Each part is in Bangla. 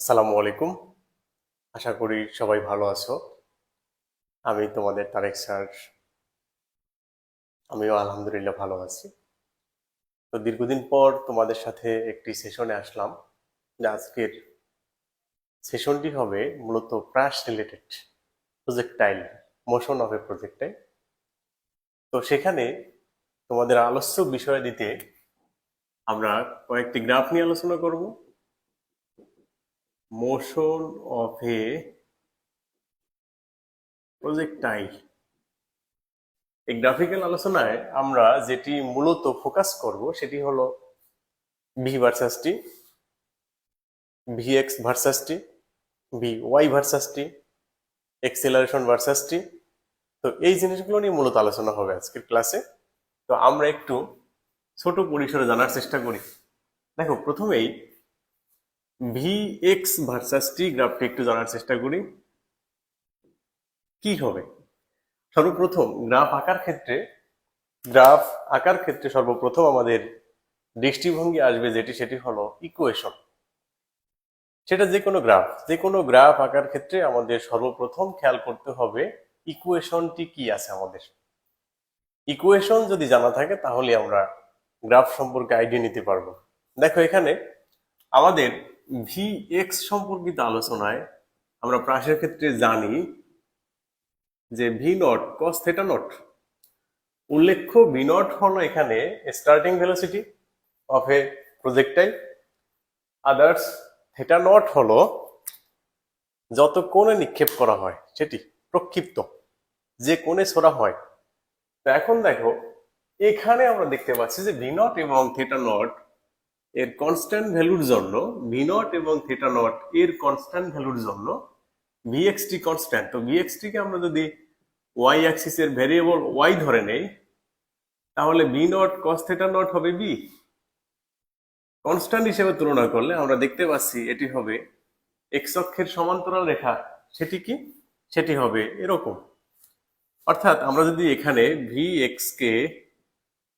আসসালামু আলাইকুম। আশা করি সবাই ভালো আছো। আমি তোমাদের তারেক স্যার। আমিও আলহামদুলিল্লাহ ভালো আছি। তো দীর্ঘদিন পর তোমাদের সাথে একটি সেশনে আসলাম, যে আজকের সেশনটি হবে মূলত crash related projectile motion of a projectile তো সেখানে তোমাদের আলস্য বিষয় দিতে আমরা কয়েকটি গ্রাফ নিয়ে আলোচনা করব। মোশন অফ এ প্রজেক্টাইল এই গ্রাফিক্যাল আলোচনায় আমরা যেটি মূলত ফোকাস করব সেটি হলো V versus T V X versus T V Y versus T acceleration versus T তো এই জিনিসগুলো নিয়ে মূলত আলোচনা হবে আজকের ক্লাসে তো আমরা একটু ছোট পরিসরে জানার চেষ্টা করি। দেখো, প্রথমেই ভি এক্স ভার্সাস টি গ্রাফটি একটু জানার চেষ্টা করি। কি হবে? সর্বপ্রথম গ্রাফ আঁকার ক্ষেত্রে গ্রাফ আঁকার ক্ষেত্রে সর্বপ্রথম আমাদের দৃষ্টিভঙ্গি আসবে যেটি, সেটি হলো ইকুয়েশন সেটা যে কোনো গ্রাফ যে কোনো গ্রাফ আঁকার ক্ষেত্রে আমাদের সর্বপ্রথম খেয়াল করতে হবে ইকুয়েশনটি কি আছে আমাদের। ইকুয়েশন যদি জানা থাকে, তাহলে আমরা গ্রাফ সম্পর্কে আইডিয়া নিতে পারব। দেখো এখানে আমাদের ভি এক্স সম্পর্কিত আলোচনায় আমরা প্রাসের ক্ষেত্রে জানি যে V naught cos theta naught উল্লেখ্য ভি নট হলো এখানে starting velocity of a projectile others theta naught হলো যত কোণে নিক্ষেপ করা হয়, সেটি প্রক্ষিপ্ত, যে কোণে ছোড়া হয়। তো এখন দেখো, এখানে আমরা দেখতে পাচ্ছি যে ভি নট এবং থেটা নট এর কনস্ট্যান্ট ভ্যালুর জন্য ভি নট এবং থেটা নট এর কনস্ট্যান্ট ভ্যালুর জন্য ভিএক্সটি কনস্ট্যান্ট তো ভিএক্সটি কে আমরা যদি ওয়াই অ্যাক্সিস এর ভেরিয়েবল ওয়াই ধরে নেই, তাহলে B naught cos theta naught হবে বি কনস্ট্যান্ট হিসেবে তুলনা করলে আমরা দেখতে পাচ্ছি এটি হবে এক্স অক্ষের সমান্তরাল রেখা। সেটি কি? সেটি হবে এরকম। অর্থাৎ আমরা যদি এখানে ভি এক্স কে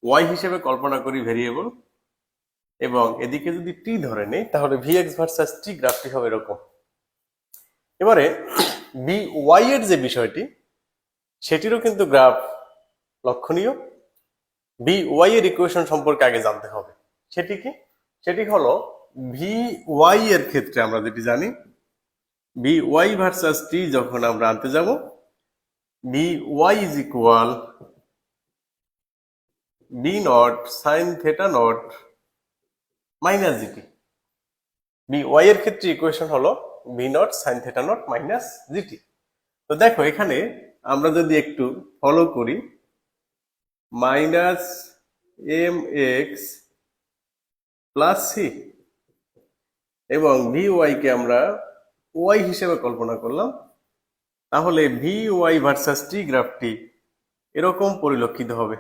ওয়াই হিসেবে কল্পনা করি ভেরিয়েবল এবং এদিকে যদি টি ধরে নেই, তাহলে ভি এক্স ভার্সাস টি গ্রাফটি হবে এরকম। এবারে বি ওয়াই এর যে বিষয়টি, সেটিরও কিন্তু গ্রাফ লক্ষণীয়। বি ওয়াই এর ইকুয়েশন সম্পর্কে আগে জানতে হবে। সেটি কি? সেটি হলো ভি ওয়াই এর ক্ষেত্রে আমরা যেটি জানি বি ওয়াই ভার্সাস টি যখন আমরা আনতে যাব B Y is equal B naught sine theta naught minus GT B Y এর ক্ষেত্রে ইকুয়েশন হলো B naught sine theta naught minus GT তো দেখো, এখানে আমরা যদি একটু ফলো করি minus M X plus C এবং ভি ওয়াই কে আমরা ওয়াই হিসেবে কল্পনা করলাম, তাহলে ভি ওয়াই ভার্সাস টি গ্রাফটি এরকম পরিলক্ষিত হবে।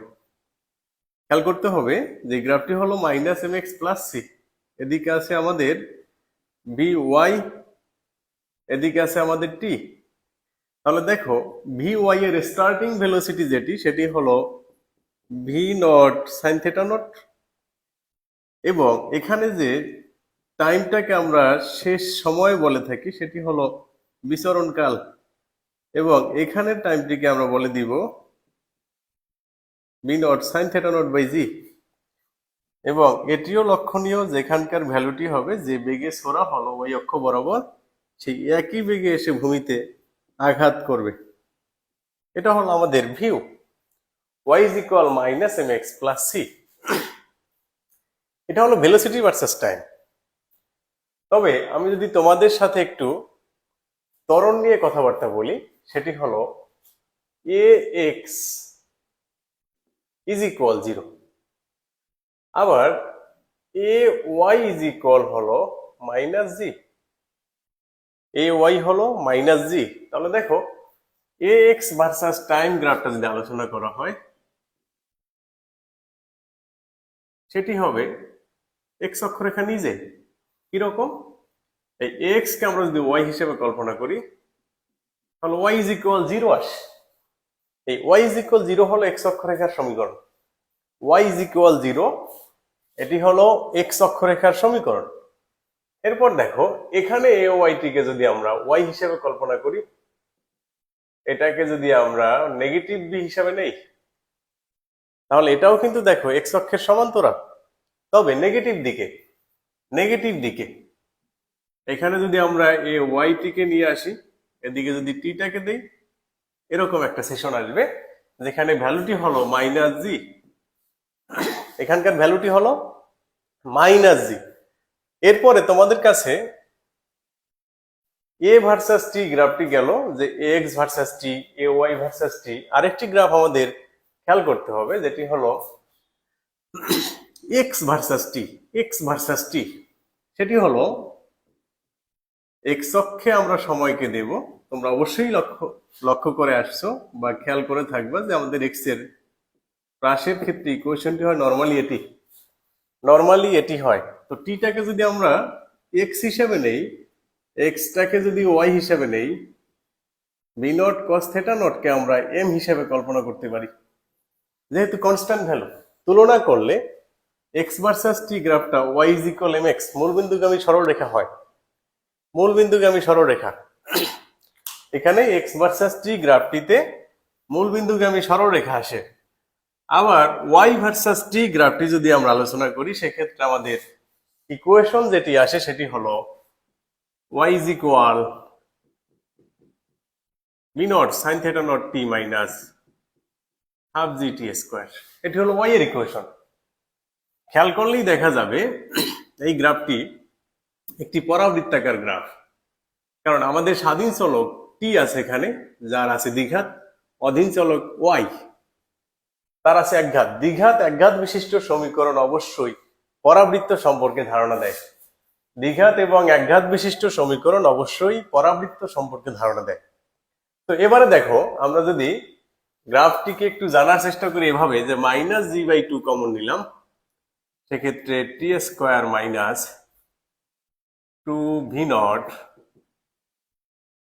খেয়াল করতে হবে যে গ্রাফটি হলো minus M X plus C এদিকে আছে আমাদের বি ওয়াই এদিকে আছে আমাদের টি তাহলে দেখো ভি ওয়াই এর স্টার্টিং ভেলোসিটি যেটি, সেটি হলো V naught sine theta naught এবং এখানে যে টাইমটাকে আমরা শেষ সময় বলে থাকি, সেটি হলো বিচরণকাল। এবং এখানের টাইমটিকে আমরা বলে দিব B naught sine, theta naught by G. এবং এটিও লক্ষণীয়, যেখানকার ভ্যালুটি হবে যে বেগে সোরা হলো ওই অক্ষ বরাবর, সেই একই বেগে এসে ভূমিতে আঘাত করবে। এটা হলো আমাদের V Y is equal minus M X plus C এটা হলো ভেলোসিটি ভার্সেস টাইম তবে আমি যদি তোমাদের সাথে একটু ত্বরণ নিয়ে কথাবার্তা বলি, সেটি হলো A X is equal zero আবার এ ওয়াই ইজ ইকুয়াল হলো মাইনাস জি এ ওয়াই হলো মাইনাস জি তাহলে দেখো, এ এক্স ভার্সাস টাইম গ্রাফটা যদি আলোচনা করা হয়, সেটি হবে এক্স অক্ষরেখা নিজে কীরকম? এই এক্স কে আমরা যদি ওয়াই হিসেবে কল্পনা করি, তাহলে ওয়াই ইজ ইকুয়াল জিরো আস। এই ওয়াই ইজ ইকুয়াল জিরো হলো এক্স অক্ষরেখার সমীকরণ। ওয়াই ইজ ইকুয়াল জিরো এটি হলো এক্স অক্ষরেখার সমীকরণ। এরপর দেখো, এখানে এ ওয়াইটি কে যদি আমরা ওয়াই হিসেবে কল্পনা করি, এটাকে যদি আমরা নেগেটিভ বি হিসাবে নেই, তাহলে এটাও কিন্তু দেখো এক্স অক্ষের সমান্তরাল। তবে নেগেটিভ দিকে নেগেটিভ দিকে, এখানে যদি আমরা এ ওয়াইটি কে নিয়ে আসি, এদিকে যদি টিটাকে দেই এরকম একটা সেশন আসবে, যেখানে ভ্যালুটি হলো মাইনাস জি এখানকার ভ্যালুটি হলো মাইনাস জি এরপরে তোমাদের কাছে এ ভার্সাস টি গ্রাফটি গেল, যে X versus T A Y versus T আরেকটি গ্রাফ আমাদের খেয়াল করতে হবে, যেটি হলো X versus T X versus T সেটি হলো এক্স অক্ষে আমরা সময়কে দেব। তোমরা অবশ্যই লক্ষ্য লক্ষ্য করে আসছো বা খেয়াল করে থাকবা যে আমাদের এক্সের হ্রাসের ক্ষেত্রে ইকুয়েশনটি হয় নর্মালি এটি। নর্মালি এটি হয়। তো টিটাকে যদি আমরা এক্স হিসেবে নেই এক্সটাকে যদি ওয়াই হিসেবে নেই বি নট কস থেটা নটকে আমরা এম হিসেবে কল্পনা করতে পারি। যেহেতু কনস্ট্যান্ট ভ্যালু তুলনা করলে এক্স ভার্সাস টি গ্রাফটা Y is equal M X মূলবিন্দুগামী সরলরেখা হয়। মূলবিন্দুগামী সরলরেখা। এখানে এক্স ভার্সাস টি গ্রাফটিতে মূলবিন্দুগামী সরলরেখা আসে। আবার ওয়াই ভার্সাস টি গ্রাফটি যদি আমরা আলোচনা করি, সেক্ষেত্রে আমাদের ইকুয়েশন যেটি আসে সেটি হলো Y is equal B naught sine theta naught T minus half G T square এটি হলো ওয়াই এর ইকুয়েশন খেয়াল করলেই দেখা যাবে, এই গ্রাফটি একটি পরাবৃত্তাকার গ্রাফ। কারণ আমাদের স্বাধীন চলক টি আছে এখানে, যার আছে দ্বিঘাত, অধীন চলক ওয়াই তার আছে একঘাত। দ্বিঘাত, একঘাত বিশিষ্ট সমীকরণ অবশ্যই পরাবৃত্ত সম্পর্কে ধারণা দেয়। দ্বিঘাত এবং একঘাত বিশিষ্ট সমীকরণ অবশ্যই পরাবৃত্ত সম্পর্কে ধারণা দেয়। তো এবারে দেখো, আমরা যদি গ্রাফটিকে একটু জানার চেষ্টা করি এভাবে, যে minus G by two common নিলাম, সেক্ষেত্রে T square minus two V naught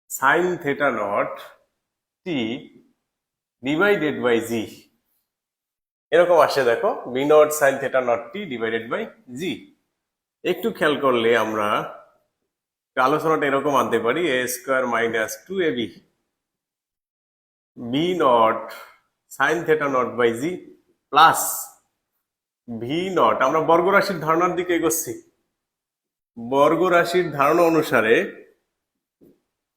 sine theta naught T divided by G এরকম আসে দেখো B naught sine theta naught T divided by G একটু খেয়াল করলে আমরা আলোচনাটা এরকম আনতে পারি A square minus two A B B naught sine theta naught by G plus V naught আমরা বর্গ রাশির ধারণার দিকে এগোচ্ছি। বর্গ রাশির ধারণা অনুসারে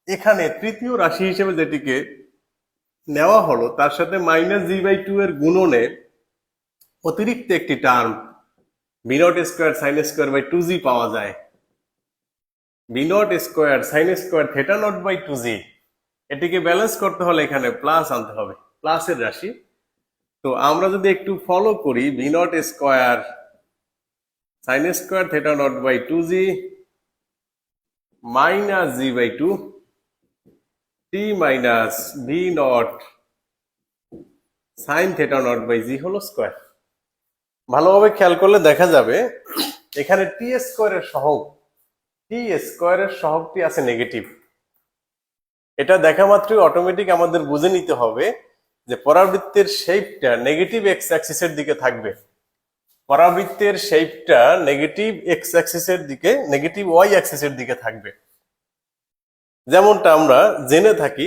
এখানে তৃতীয় রাশি হিসেবে যেটিকে নেওয়া হলো, তার সাথে মাইনাস জি বাই টু এর গুণনে অতিরিক্ত একটি term B naught square sine square by two G পাওয়া যায়। B naught square sine square theta naught by two G এটিকে ব্যালেন্স করতে হলে এখানে প্লাস আনতে হবে প্লাসের রাশি। তো আমরা যদি একটু ফলো করি B naught square sine square theta naught by two G minus G by two T minus V naught sine theta naught by G হলো স্কোয়ার ভালোভাবে খেয়াল করলে দেখা যাবে এখানে টি স্কোয়ারের সহগ টি স্কোয়ারের সহগটি আছে নেগেটিভ এটা দেখা মাত্রই অটোমেটিক আমাদের বুঝে নিতে হবে যে পরাবৃত্তের শেপটা নেগেটিভ এক্স অ্যাক্সিসের দিকে থাকবে। পরাবৃত্তের শেপটা নেগেটিভ এক্স অ্যাক্সিসের দিকে নেগেটিভ ওয়াই অ্যাক্সিসের দিকে থাকবে। যেমনটা আমরা জেনে থাকি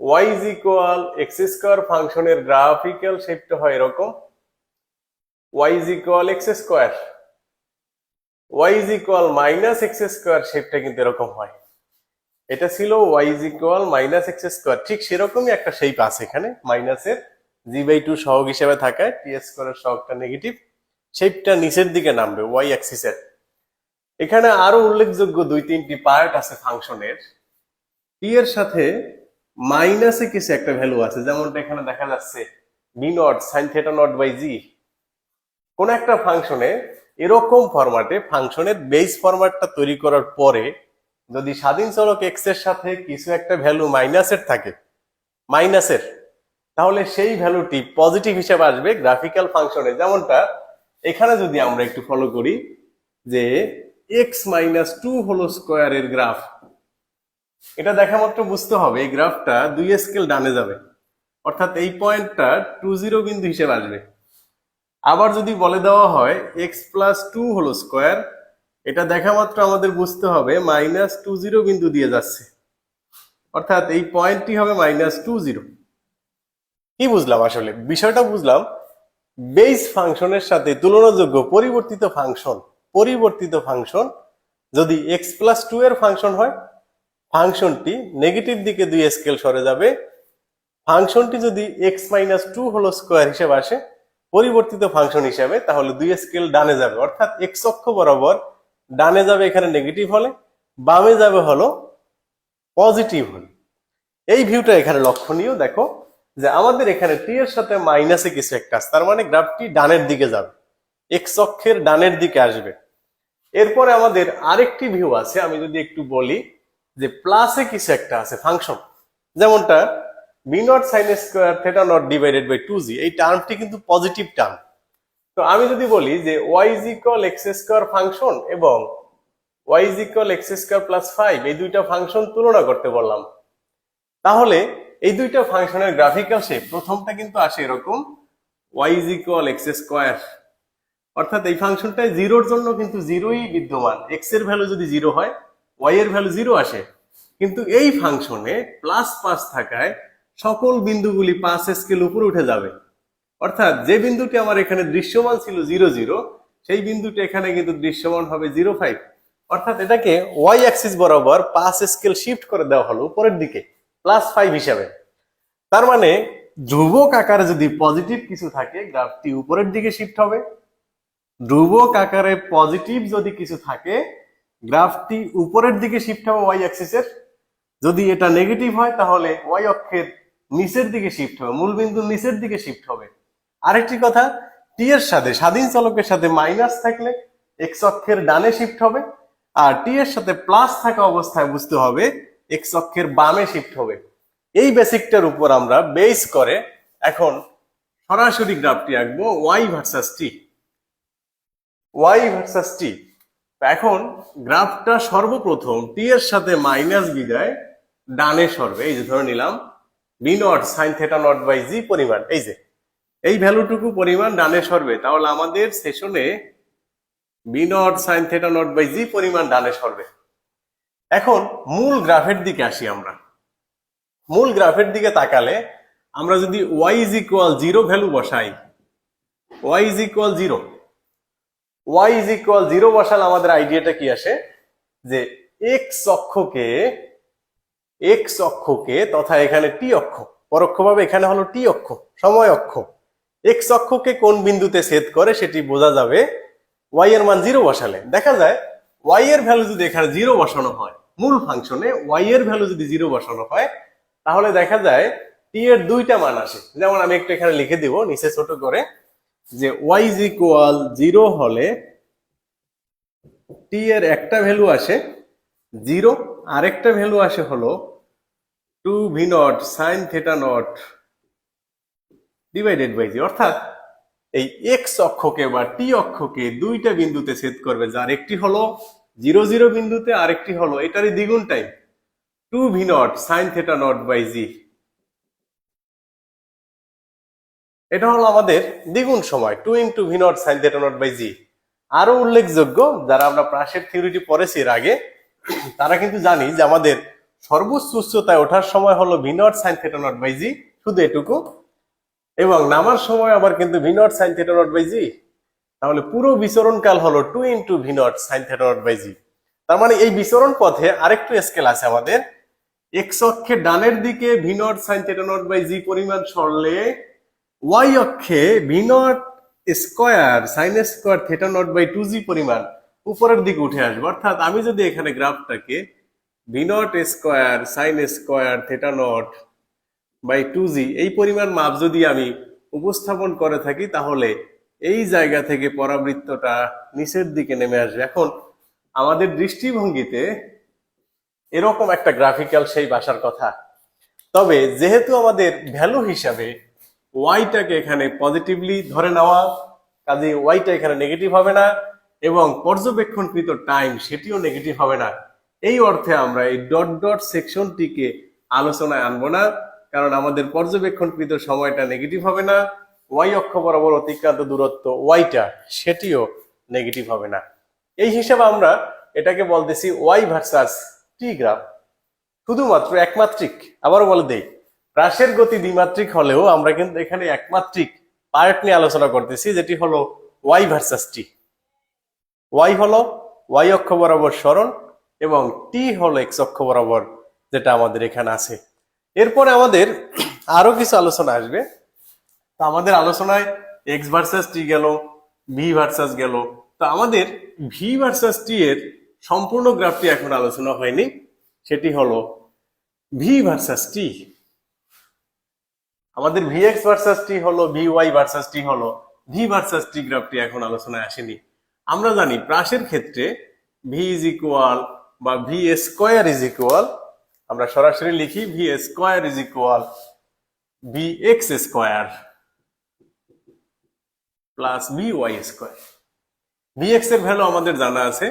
Y is equal X square ফাংশনের গ্রাফিক্যাল শেপটা হয় এরকম। Y is equal X square Y is equal minus X square শেপটা কিন্তু এরকম হয়। এটা ছিল Y is equal minus X square ঠিক সেরকমই একটা শেপ আছে এখানে মাইনাসের জি বাই টু সহগ হিসেবে থাকায় টি স্কোয়ারের সহগটা নেগেটিভ শেপটা নিচের দিকে নামবে ওয়াই অ্যাক্সিসের এখানে আরও উল্লেখযোগ্য দুই তিনটি পার্ট আছে ফাংশনের টি এর সাথে মাইনাসে কিছু একটা ভ্যালু আছে, যেমনটা এখানে দেখা যাচ্ছে B naught sine theta naught by G কোন একটা ফাংশনে এরকম ফরম্যাটে ফাংশনের বেস ফরম্যাটটা তৈরি করার পরে যদি স্বাধীন চলক এক্সের সাথে কিছু একটা ভ্যালু মাইনাসের থাকে মাইনাসের তাহলে সেই ভ্যালুটি পজিটিভ হিসেবে আসবে গ্রাফিক্যাল ফাংশনে যেমনটা এখানে যদি আমরা একটু ফলো করি, যে এক্স মাইনাস টু হলো স্কোয়ারের গ্রাফ এটা দেখা মাত্র বুঝতে হবে, এই গ্রাফটা দুই স্কেল ডানে যাবে। অর্থাৎ এই পয়েন্টটা টু জিরো বিন্দু হিসেবে আসবে। আবার যদি বলে দেওয়া হয় এক্স প্লাস টু হলো স্কোয়ার এটা দেখা মাত্র আমাদের বুঝতে হবে মাইনাস টু জিরো বিন্দু দিয়ে যাচ্ছে। অর্থাৎ এই পয়েন্টটি হবে মাইনাস টু জিরো কি বুঝলাম আসলে? বিষয়টা বুঝলাম বেস ফাংশনের সাথে তুলনাযোগ্য পরিবর্তিত ফাংশন পরিবর্তিত ফাংশন যদি এক্স প্লাস টু এর ফাংশন হয় ফাংশনটি নেগেটিভ দিকে দুই স্কেল সরে যাবে। ফাংশনটি যদি এক্স মাইনাস টু হলো স্কোয়ার হিসেবে আসে, পরিবর্তিত ফাংশন হিসাবে, তাহলে দুই স্কেল ডানে যাবে। অর্থাৎ এক্স অক্ষ বরাবর ডানে যাবে এখানে নেগেটিভ হলে, বামে যাবে হলো পজিটিভ হলে। এই ভিউটা এখানে লক্ষণীয়, দেখো। যে আমাদের এখানে টি এর সাথে মাইনাসে কিছু একটা আছে, তার মানে গ্রাফটি ডানের দিকে যাবে এক্স অক্ষের ডানের দিকে আসবে। এরপরে আমাদের আরেকটি ভিউ আছে, আমি যদি একটু বলি, যে প্লাসে কিছু একটা আছে ফাংশন যেমনটা B naught sine square theta naught divided by two G এই টার্মটি কিন্তু পজিটিভ টার্ম তো আমি যদি বলি যে Y is equal X square function এবং Y is equal X square plus five এই দুইটা ফাংশন তুলনা করতে বললাম। তাহলে এই দুইটা ফাংশনের গ্রাফিক আসে প্রথমটা কিন্তু আসে এরকম Y is equal X square অর্থাৎ এই ফাংশনটায় জিরোর জন্য কিন্তু জিরোই বিদ্যমান। এক্সের ভ্যালু যদি জিরো হয় ওয়াই এর ভ্যালু জিরো আসে। কিন্তু এই ফাংশনে প্লাস পাঁচ থাকায় সকল বিন্দুগুলি পাঁচ স্কেল উপরে উঠে যাবে। অর্থাৎ যে বিন্দুটি আমার এখানে দৃশ্যমান ছিল জিরো জিরো সেই বিন্দুটি এখানে কিন্তু দৃশ্যমান হবে জিরো ফাইভ অর্থাৎ এটাকে ওয়াই অ্যাক্সিস বরাবর পাঁচ স্কেল শিফট করে দেওয়া হলো উপরের দিকে। প্লাস ফাইভ হিসাবে। তার মানে ধ্রুবক আকারে যদি পজিটিভ কিছু থাকে, গ্রাফটি উপরের দিকে শিফট হবে। ধ্রুবক আকারে পজিটিভ যদি কিছু থাকে, গ্রাফটি উপরের দিকে শিফট হবে ওয়াই অ্যাক্সিসের যদি এটা নেগেটিভ হয়, তাহলে ওয়াই অক্ষের নিচের দিকে শিফট হবে, মূল বিন্দুর নিচের দিকে শিফট হবে। আরেকটি কথা টি এর সাথে স্বাধীন চলকের সাথে মাইনাস থাকলে এক্স অক্ষের ডানে শিফট হবে, আর টি এর সাথে প্লাস থাকা অবস্থায় বুঝতে হবে এক্স অক্ষের বামে শিফট হবে। এই বেসিকটার উপর আমরা বেস করে এখন সরাসরি গ্রাফটি আঁকবো Y versus T Y versus T এখন গ্রাফটা সর্বপ্রথম টি এর সাথে মাইনাস বিদায় ডানে সরবে। এই যে ধরে নিলাম B naught sine theta naught by G পরিমাণ। এই যে, এই ভ্যালুটুকু পরিমাণ ডানে সরবে। তাহলে আমাদের সেশনে B naught sine theta naught by G পরিমাণ ডানে সরবে। এখন মূল গ্রাফের দিকে আসি আমরা। মূল গ্রাফের দিকে তাকালে আমরা যদি Y is equal zero value বসাই Y is equal zero Y is equal zero বসালে আমাদের আইডিয়াটা কি আসে? যে এক্স অক্ষকে এক্স অক্ষকে তথা এখানে টি অক্ষ, পরোক্ষভাবে এখানে হলো টি অক্ষ, সময় অক্ষ। এক্স অক্ষকে কোন বিন্দুতে ছেদ করে সেটি বোঝা যাবে ওয়াই এর মান জিরো বসালে। দেখা যায় ওয়াই এর ভ্যালু যদি এখানে জিরো বসানো হয়, মূল ফাংশনে ওয়াই এর ভ্যালু যদি জিরো বসানো হয়, তাহলে দেখা যায় টি এর দুইটা মান আসে। যেমন আমি একটু এখানে লিখে দিব, নিচে ছোট করে, যে ওয়াই ইজ ইকুয়াল জিরো হলে টি এর একটা ভ্যালু আসে জিরো আরেকটা ভ্যালু আসে হলো two V naught sine theta naught divided by G অর্থাৎ এই এক্স অক্ষকে বা টি অক্ষকে দুইটা বিন্দুতে ছেদ করবে, যার একটি হলো জিরো জিরো বিন্দুতে আরেকটি হলো, এটারই দ্বিগুণ time two V naught, sine theta naught by G. এটা হলো আমাদের দ্বিগুণ সময়, two into V naught, sine theta naught by G. আরও উল্লেখযোগ্য, যারা আমরা প্রাসের থিওরিটি পড়েছি এর আগে, তারা কিন্তু জানি যে আমাদের সর্বোচ্চ উচ্চতায় ওঠার সময় হলো V naught, sine theta naught by G, শুধু এটুকু। এবং নামার সময় আবার কিন্তু V naught, sine theta naught by G. তাহলে পুরো বিচরণ কাল হলো two into V naught sine theta naught by G তার মানে এই বিচরণ পথে আরেকটু স্কেল আছে আমাদের। এক্স অক্ষে ডানের দিকে V naught sine theta naught by G পরিমাণ সরলে ওয়াই অক্ষে V naught square sine square theta naught by two G পরিমাণ উপরের দিকে উঠে আসবে। অর্থাৎ আমি যদি এখানে গ্রাফটাকে V naught square sine square theta naught by two G এই পরিমাণ মাপ যদি আমি উপস্থাপন করে থাকি, তাহলে এই জায়গা থেকে পরাবৃত্তটা নিচের দিকে নেমে আসবে। এখন আমাদের দৃষ্টিভঙ্গিতে এরকম একটা গ্রাফিক্যাল সেই বাসার কথা। তবে যেহেতু আমাদের ভ্যালু হিসাবে ওয়াইটাকে এখানে পজিটিভলি ধরে নেওয়া কাজে ওয়াইটা এখানে নেগেটিভ হবে না এবং পর্যবেক্ষণকৃত টাইম সেটিও নেগেটিভ হবে না। এই অর্থে আমরা এই ডট ডট সেকশনটিকে আলোচনায় আনব না, কারণ আমাদের পর্যবেক্ষণকৃত সময়টা নেগেটিভ হবে না। ওয়াই অক্ষ বরাবর অতিক্রান্ত দূরত্ব ওয়াইটা সেটিও নেগেটিভ হবে না। এই হিসাবে আমরা এটাকে বলতেছি ওয়াই ভার্সাস টি গ্রাফ। শুধুমাত্র একমাত্রিক, আবারও বলে দেই, হ্রাসের গতি দ্বিমাত্রিক হলেও আমরা কিন্তু এখানে একমাত্রিক পার্ট নিয়ে আলোচনা করতেছি, যেটি হলো ওয়াই ভার্সাস টি। ওয়াই হলো ওয়াই অক্ষ বরাবর সরণ এবং টি হলো এক্স অক্ষ বরাবর যেটা আমাদের এখানে আছে। এরপরে আমাদের আরও কিছু আলোচনা আসবে। তো আমাদের আলোচনায় এক্স ভার্সাস টি গেল ভি ভার্সাস গেল। তো আমাদের ভি ভার্সাস টি এর সম্পূর্ণ গ্রাফটি এখন আলোচনা হয়নি। সেটি হলো ভি ভার্সাস টি আমাদের ভি এক্স ভার্সাস টি হলো ভি ওয়াই ভার্সাস টি হলো ভি ভার্সাস টি গ্রাফটি এখন আলোচনায় আসেনি। আমরা জানি প্রাসের ক্ষেত্রে ভি ইজ ইকুয়াল বা ভি স্কোয়ার ইজ ইকুয়াল আমরা সরাসরি লিখি V square is equal V X square plus V Y square V এক্সের ভ্যালু আমাদের জানা আছে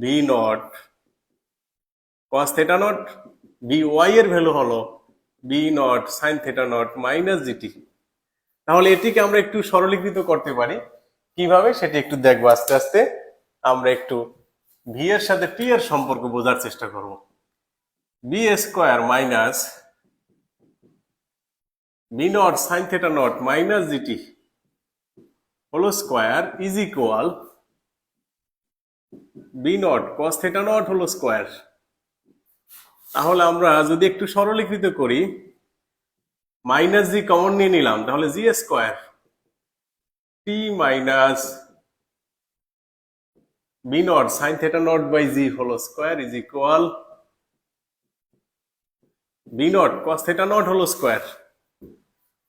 V naught cos theta naught V Y এর ভ্যালু হলো B naught sine theta naught minus GT তাহলে এটিকে আমরা একটু সরলীকৃত করতে পারি। কীভাবে? সেটি একটু দেখব আস্তে আস্তে। আমরা একটু ভি এর সাথে টি এর সম্পর্ক বোঝার চেষ্টা করব। B square minus B naught sine theta naught minus GT whole square is equal B naught cos theta naught হলো স্কোয়ার তাহলে আমরা যদি একটু সরলীকৃত করি মাইনাস জি কমন নিয়ে নিলাম, তাহলে G square T minus B naught sine theta naught by G হলো square is equal B naught cos theta naught হলো স্কোয়ার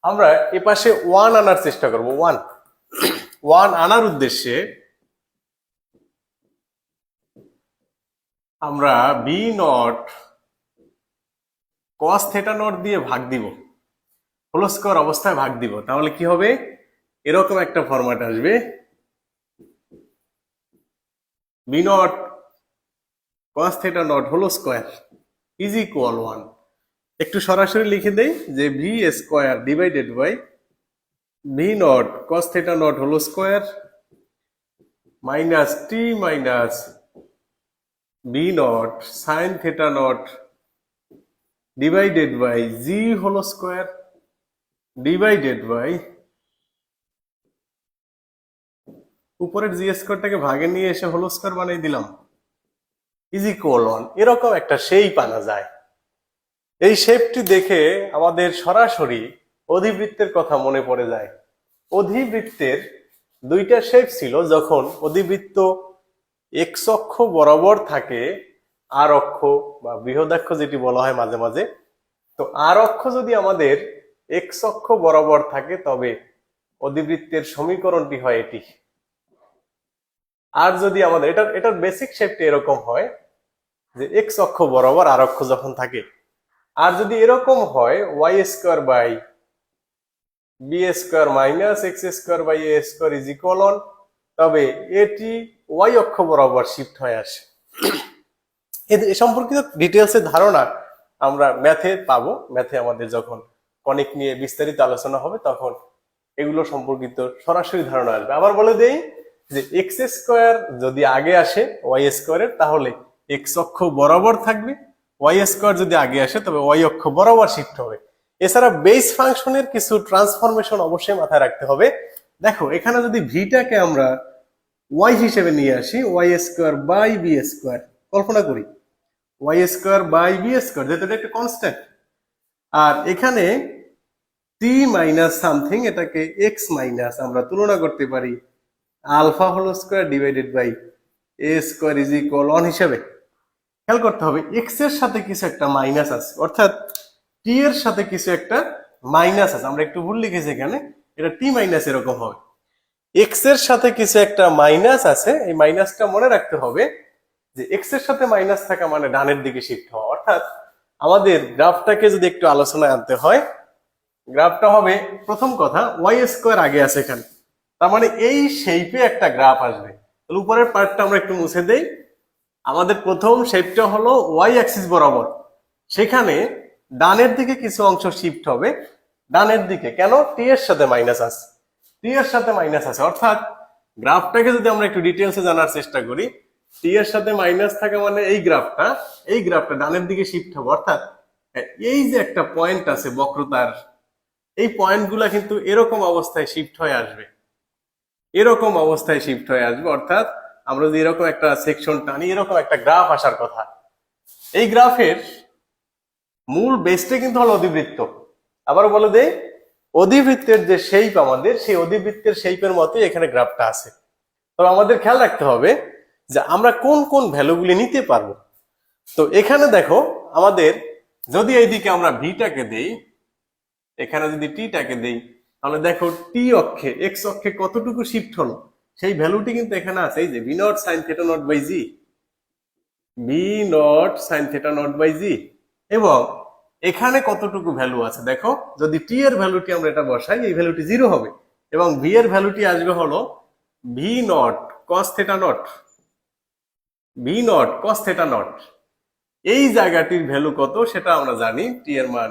আমরা এ পাশে ওয়ান আনার চেষ্টা করব ওয়ান ওয়ান আনার উদ্দেশ্যে আমরা B naught cos theta naught দিয়ে ভাগ দিব। হোল স্কোয়ার অবস্থায় ভাগ দিব। তাহলে কি হবে? এরকম একটা ফরম্যাট আসবে। B naught cos theta naught whole square is equal one একটু সরাসরি লিখে দেই যে V square divided by V naught cos theta naught whole square minus T minus B naught sine theta naught divided by G whole square divided by উপরের জি স্কোয়ারটাকে ভাগে নিয়ে এসে হোল স্কোয়ার বানিয়ে দিলাম। ইজ ইকুয়াল ওয়ান এরকম একটা শেপ আনা যায়। এই শেপটি দেখে আমাদের সরাসরি অধিবৃত্তের কথা মনে পড়ে যায়। অধিবৃত্তের দুইটা শেপ ছিল, যখন অধিবৃত্ত এক্স অক্ষ বরাবর থাকে আর অক্ষ বা বৃহদাক্ষ যেটি বলা হয় মাঝে মাঝে। তো আর অক্ষ যদি আমাদের এক্স অক্ষ বরাবর থাকে, তবে অধিবৃত্তের সমীকরণটি হয় এটি। আর যদি আমাদের, এটার এটার বেসিক শেপটি এরকম হয় যে এক্স অক্ষ বরাবর আর অক্ষ যখন থাকে, আর যদি এরকম হয় Y square by B square minus X square by A square is equal তবে এটি ওয়াই অক্ষ বরাবর শিফট হয়ে আসে। এ- সম্পর্কিত ডিটেলস এর ধারণা আমরা ম্যাথে পাবো। ম্যাথে আমাদের যখন কনিক নিয়ে বিস্তারিত আলোচনা হবে, তখন এগুলো সম্পর্কিত সরাসরি ধারণা আসবে। আবার বলে দেই যে এক্স স্কোয়ার যদি আগে আসে ওয়াই স্কোয়ারের, তাহলে এক্স অক্ষ বরাবর থাকবে ওয়াই স্কোয়ার যদি আগে আসে, তবে ওয়াই অক্ষ বরাবর শিফট হবে। এছাড়া বেস ফাংশনের কিছু ট্রান্সফরমেশন অবশ্যই মাথায় রাখতে হবে। দেখো, এখানে যদি ভিটাকে আমরা ওয়াই হিসেবে নিয়ে আসি Y square by B square কল্পনা করি। Y square by B square যেহেতু এটা একটা কনস্ট্যান্ট আর এখানে টি মাইনাস সামথিং এটাকে এক্স মাইনাস আমরা তুলনা করতে পারি। Alpha whole square divided by A square is equal on হিসাবে। খেয়াল করতে হবে এক্সের সাথে কিছু একটা মাইনাস আছে। অর্থাৎ টি এর সাথে কিছু একটা মাইনাস আছে। আমরা একটু ভুল লিখেছি এখানে। এটা টি মাইনাস এরকম হবে। এক্সের সাথে কিছু একটা মাইনাস আছে। এই মাইনাসটা মনে রাখতে হবে যে এক্সের সাথে মাইনাস থাকা মানে ডানের দিকে শিফট হওয়া। অর্থাৎ আমাদের গ্রাফটাকে যদি একটু আলোচনায় আনতে হয়, গ্রাফটা হবে প্রথম কথা ওয়াই স্কোয়ার আগে আছে এখানে। তার মানে এই শেপে একটা গ্রাফ আসবে। তাহলে উপরের পার্টটা আমরা একটু মুছে দেই। আমাদের প্রথম শেপটা হলো ওয়াই অ্যাক্সিস বরাবর। সেখানে ডানের দিকে কিছু অংশ শিফট হবে, ডানের দিকে। কেন? টি এর সাথে মাইনাস আছে। টি এর সাথে মাইনাস আছে। অর্থাৎ গ্রাফটাকে যদি আমরা একটু ডিটেলসে জানার চেষ্টা করি টি এর সাথে মাইনাস থাকা মানে এই গ্রাফটা এই গ্রাফটা ডানের দিকে শিফট হবে। অর্থাৎ এই যে একটা পয়েন্ট আছে বক্রতার, এই পয়েন্টগুলা কিন্তু এরকম অবস্থায় শিফট হয়ে আসবে। এরকম অবস্থায় শিফট হয়ে আসবে। অর্থাৎ আমরা যদি এরকম একটা সেকশন টানি, এরকম একটা গ্রাফ আসার কথা। এই গ্রাফের মূল বেসটা কিন্তু হলো অধিবৃত্ত। আবার বলে দেই, অধিবৃত্তের যে শেপ আমাদের, সেই অধিবৃত্তের শেপের মতোই এখানে গ্রাফটা আছে। তবে আমাদের খেয়াল রাখতে হবে যে আমরা কোন কোন ভ্যালুগুলি নিতে পারব। তো এখানে দেখো, আমাদের যদি এইদিকে আমরা ভিটাকে দেই, এখানে যদি টিটাকে দেই, তাহলে দেখো টি অক্ষে এক্স অক্ষে কতটুকু শিফট হলো? সেই ভ্যালুটি কিন্তু এখানে আছে, এই যে V naught sine theta naught by G B naught sine theta naught by G এবং এখানে কতটুকু ভ্যালু আছে? দেখো, যদি টি এর ভ্যালুটি আমরা এটা বসাই, এই ভ্যালুটি জিরো হবে। এবং ভি এর ভ্যালুটি আসবে হলো V naught cos theta naught V naught cos theta naught এই জায়গাটির ভ্যালু কত সেটা আমরা জানি টি এর মান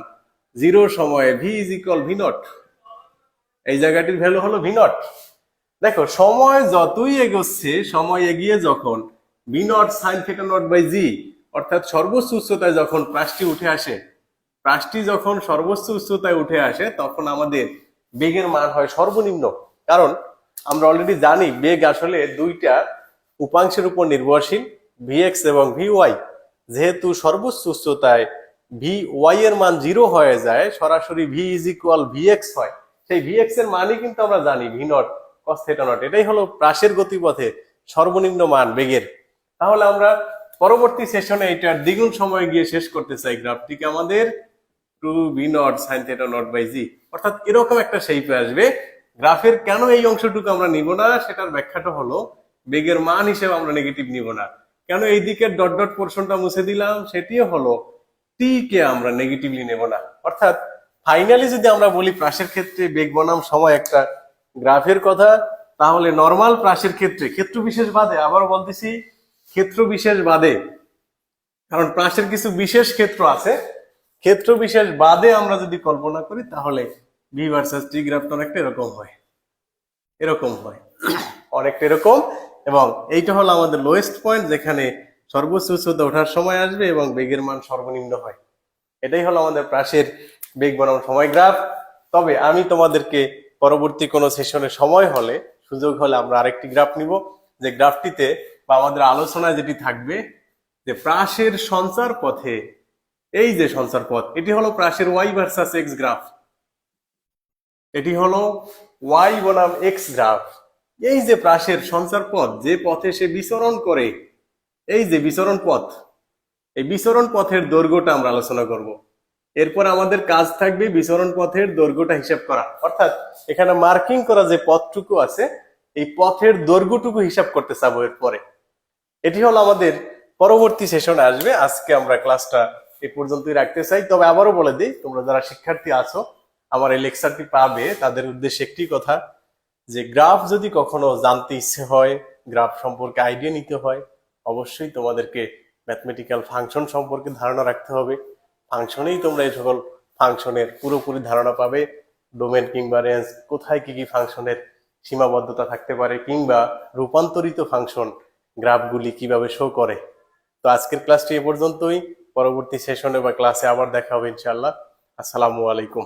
জিরো সময়ে V is equal V naught এই জায়গাটির ভ্যালু হলো ভি নট দেখো, সময় যতই এগোচ্ছে, সময় এগিয়ে যখন V naught sine theta naught by G অর্থাৎ সর্বোচ্চ উচ্চতায় যখন প্রাসটি উঠে আসে প্রাসটি যখন সর্বোচ্চ উচ্চতায় উঠে আসে, তখন আমাদের বেগের মান হয় সর্বনিম্ন। কারণ আমরা অলরেডি জানি বেগ আসলে দুইটা উপাংশের উপর নির্ভরশীল ভিএক্স এবং ভি ওয়াই যেহেতু সর্বোচ্চ উচ্চতায় ভি ওয়াই এর মান জিরো হয়ে যায়, সরাসরি ভি ইজ ইকুয়াল ভিএক্স হয়। সেই ভিএক্স এর মানই কিন্তু আমরা জানি V naught cos theta naught এটাই হলো প্রাসের গতিপথে সর্বনিম্ন মান বেগের। তাহলে আমরা পরবর্তী সেশনে এটার দ্বিগুণ সময় গিয়ে শেষ করতে চাই। গ্রাফটিকে আমাদের two B naught sine theta naught by G অর্থাৎ এরকম একটা শেপে আসবে। গ্রাফের কেন এই অংশটুকু আমরা নিব না, সেটার ব্যাখ্যাটা হলো, বেগের মান হিসেবে আমরা নেগেটিভ নিব না। কেন এই দিকের ডট ডট পোর্শনটা মুছে দিলাম? সেটিও হলো টি কে আমরা নেগেটিভলি নেব না। অর্থাৎ ফাইনালি যদি আমরা বলি প্রাসের ক্ষেত্রে বেগ বনাম সময় একটা গ্রাফের কথা, তাহলে নর্মাল প্রাসের ক্ষেত্রে, ক্ষেত্র বিশেষ বাদে আবার বলতেছি, ক্ষেত্র বিশেষ বাদে, কারণ প্রাসের কিছু বিশেষ ক্ষেত্র আছে ক্ষেত্র বিশেষ বাদে আমরা যদি কল্পনা করি, তাহলে ভি ভার্সাস টি গ্রাফটা অনেকটা এরকম হয়। এরকম হয়। অনেকটা এরকম এবং এইটা হলো আমাদের লোয়েস্ট পয়েন্ট যেখানে সর্বোচ্চ উচ্চতা ওঠার সময় আসবে এবং বেগের মান সর্বনিম্ন হয়। এটাই হলো আমাদের প্রাসের বেগ বনাম সময় গ্রাফ তবে আমি তোমাদেরকে পরবর্তী কোনো সেশনে সময় হলে, সুযোগ হলে আমরা আরেকটি গ্রাফ নিব, যে গ্রাফটিতে বা আমাদের আলোচনায় যেটি থাকবে, যে প্রাসের সঞ্চার পথে এই যে সঞ্চার পথ, এটি হলো প্রাসের ওয়াই ভার্সাস এক্স গ্রাফ এটি হলো ওয়াই বনাম এক্স গ্রাফ এই যে প্রাসের সঞ্চার পথ, যে পথে সে বিচরণ করে, এই যে বিচরণ পথ, এই বিচরণ পথের দৈর্ঘ্যটা আমরা আলোচনা করব। এরপর আমাদের কাজ থাকবে বিচরণ পথের দৈর্ঘ্যটা হিসাব করা। অর্থাৎ এখানে মার্কিং করা যে পথটুকু আছে, এই পথের দৈর্ঘ্যটুকু হিসাব করতে চাবো এরপরে। এটি হলো আমাদের পরবর্তী সেশনে আসবে। আজকে আমরা ক্লাসটা এই পর্যন্তই রাখতে চাই। তবে আবারও বলে দিই, তোমরা যারা শিক্ষার্থী আছো, আমার এই লেকচারটি পাবে, তাদের উদ্দেশ্যে একটি কথা, যে গ্রাফ যদি কখনো জানতে ইচ্ছে হয়, গ্রাফ সম্পর্কে আইডিয়া নিতে হয়, অবশ্যই তোমাদেরকে ম্যাথমেটিক্যাল ফাংশন সম্পর্কে ধারণা রাখতে হবে। ফাংশনেই তোমরা এই সকল ফাংশনের পুরোপুরি ধারণা পাবে ডোমেন কিংবা রেঞ্জ কোথায় কি কি ফাংশনের সীমাবদ্ধতা থাকতে পারে, কিংবা রূপান্তরিত ফাংশন গ্রাফগুলি কীভাবে শো করে। তো আজকের ক্লাসটি এ পর্যন্তই। পরবর্তী সেশনে বা ক্লাসে আবার দেখা হবে ইনশাল্লাহ আসসালামু আলাইকুম।